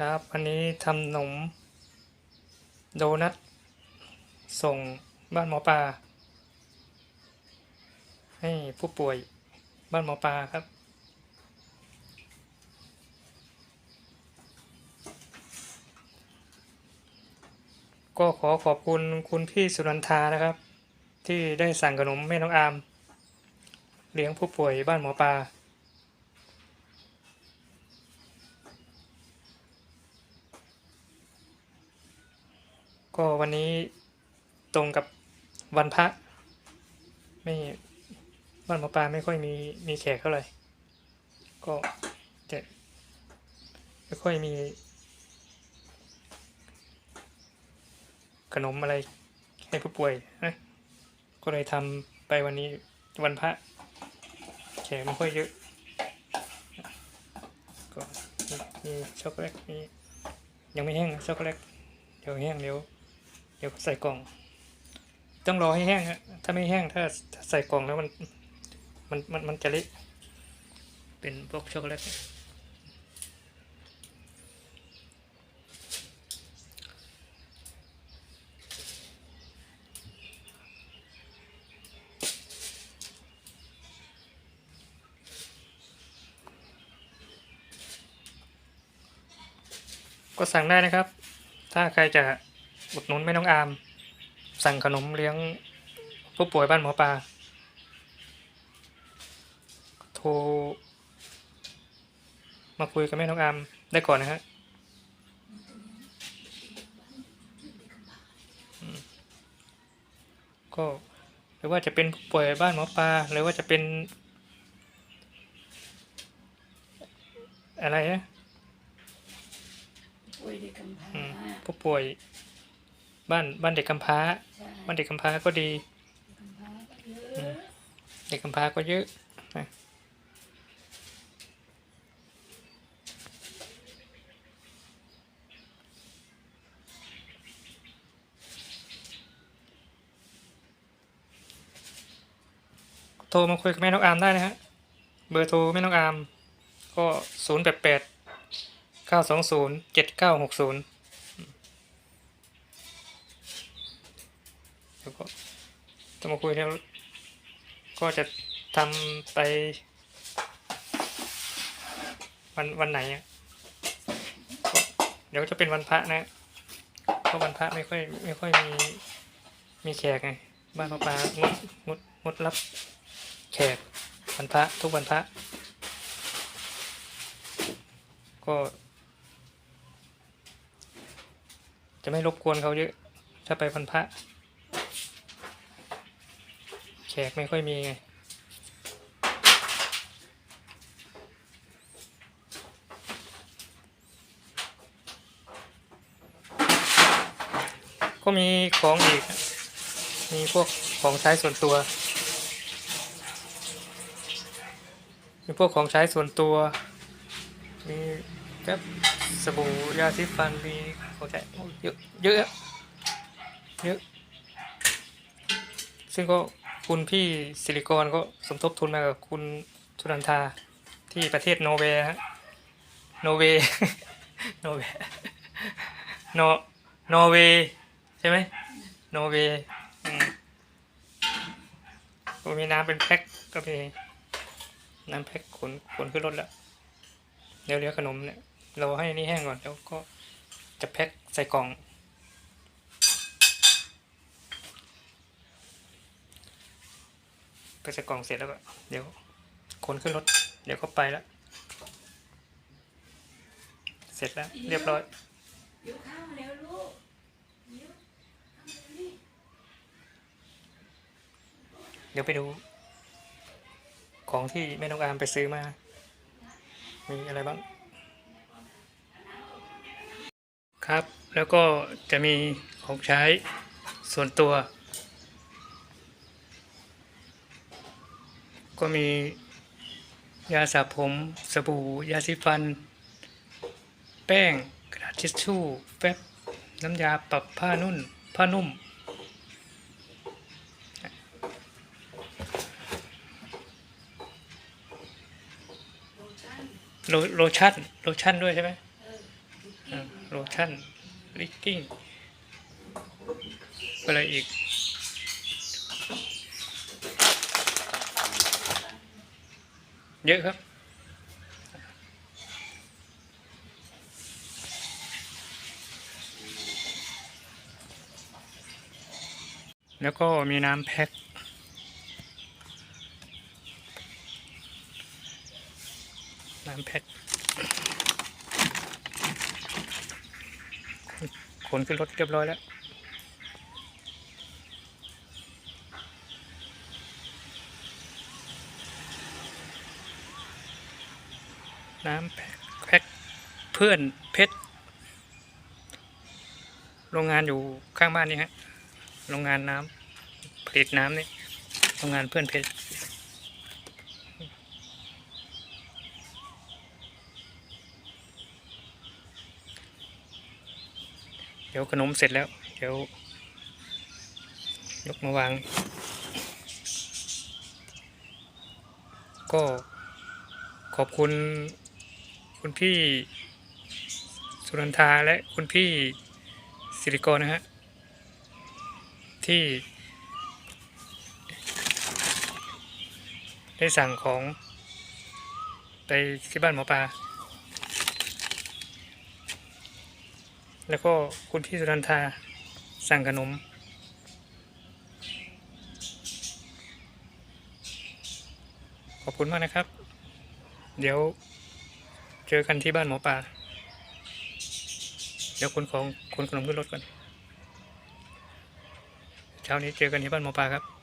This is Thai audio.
ครับวันนี้ทำขนม โดนัทส่งบ้านหมอปลาให้ผู้ป่วยบ้านหมอปลาครับ ก็ขอขอบคุณคุณพี่สุนันทานะครับ ที่ได้สั่งขนมแม่น้องอาม เลี้ยงผู้ป่วยบ้านหมอปลา ก็วันนี้ตรงกับวันพระไม่บ้านหมอปลาไม่ค่อยมีมีแขกเท่าไหร่ก็จะไม่ค่อยมี ขนมอะไรให้ผู้ป่วยนะก็เลยทำไปวันนี้วันพระแขกไม่ค่อยเยอะก็มีช็อกโกแลตมียังไม่แห้งช็อกโกแลตเดี๋ยวแห้งเดี๋ยว เดี๋ยวใส่กล่อง ต้องรอให้แห้งฮะถ้าไม่แห้งถ้าถาใส่กล่องแล้วมันมันมันมันจะเละเป็นพวกช็อกโกแลตก็สั่งได้นะครับ ถ้าใครจะ อุดหนุนแม่น้องอาม สั่งขนมเลี้ยงผู้ป่วยบ้านหมอปลาโทรมาคุยกับแม่น้องอามได้ก่อนนะฮะอืมก็หรือว่าจะเป็นผู้ป่วยบ้านหมอปลาหรือว่าจะเป็น อะไรนะป่วยเด็กกำพร้าอืมผู้ป่วย บ้านบ้านเด็กกำพร้าใช่บ้านเด็กกำพร้าก็ดีกำพร้าก็เยอือะมเด็กกำพร้าก็เยอะนะโทรมาคุยกับแม่น้องอามได้นะฮะ เบอร์โทรแม่น้องอาม ก็ศูนย์แปดแปดเก้าสองศูนย์เจ็ดเก้าหกศูนย์ แล้วก็จะมาคุยแล้ว ก็จะทำไป วันวันไหนอะเดี๋ยวจะเป็นวันพระนะเพราะวันพระไม่ค่อยไม่ค่อยมีมีแขกไงบ้านพ่อปางดงดงดรับแขกวันพระทุกวันพระ ก็ จะไม่รบกวนเขาเยอะ ถ้าไปวันพระ ขกไม่ค่อยมีไง ก็มีของอีก มีพวกของใช้ส่วนตัว มีพวกของใช้ส่วนตัว มีแป๊บสบู่ยาสีฟันมีของใช้เยอะเยอะเยอะซึ่งก็ คุณพี่สิริกรก็สมทบทุนมากับคุณชุนันทาที่ประเทศโนเวย์ฮะโนเวย์โนเวย์โนโนเวย์ใช่ไหมโนเวย์อืมก็มีน้ำเป็นแพ็คก็มีน้ำแพ็คขนขนขึ้นรถแล้วเดี๋ยวเดี๋ยวขนมเนี่ยเราให้นี่แห้งก่อนแล้วก็จะแพ็คใส่กล่อง ไปใส่กล่องเสร็จแล้วก็เดี๋ยวคนขึ้นรถ เดี๋ยวเขาไปแล้ว เสร็จแล้ว เรียบร้อยเดี๋ยวข้าวมาแล้วลูกเดี๋ยวข้าวมาแล้วนี่เดี๋ยวไปดู ของที่แม่น้องอามไปซื้อมา มีอะไรบ้าง ครับ แล้วก็จะมีของใช้ส่วนตัว ก็มียาสระผมสบู่ ยาสีฟัน แป้งกระดาษทิชชู่แป๊บน้ำยาปรับผ้านุ่น ผ้านุ่ม โลชั่น โลโลชั่นโลชั่นด้วยใช่ไหมเออโลชั่นลิกกิ้งอะไรอีก เยอะครับ แล้วก็มีน้ำแพ็คน้ำแพ็คขนขึ้นรถเรียบร้อยแล้ว น้ำแพ็คเพื่อนเพชรโรงงานอยู่ข้างบ้านนี่ฮะโรงงานน้ำผลิตน้ำนี่โรงงานเพื่อนเพชรเดี๋ยวขนมเสร็จแล้ว เดี๋ยวยกมาวาง ก็ขอบคุณ คุณพี่สุรันทาและคุณพี่สิริกรนะฮะที่ ได้สั่งของ ไปที่บ้านหมอปลาแล้วก็คุณพี่สุรันทาสั่งขนม ขอบคุณมากนะครับ เดี๋ยว อกันที่บ้านหมอปลาเดี๋ยวคุณของคุณขนมขึ้นรถก่อนเช้านี้เจอกันที่บ้านหมอปลาครับ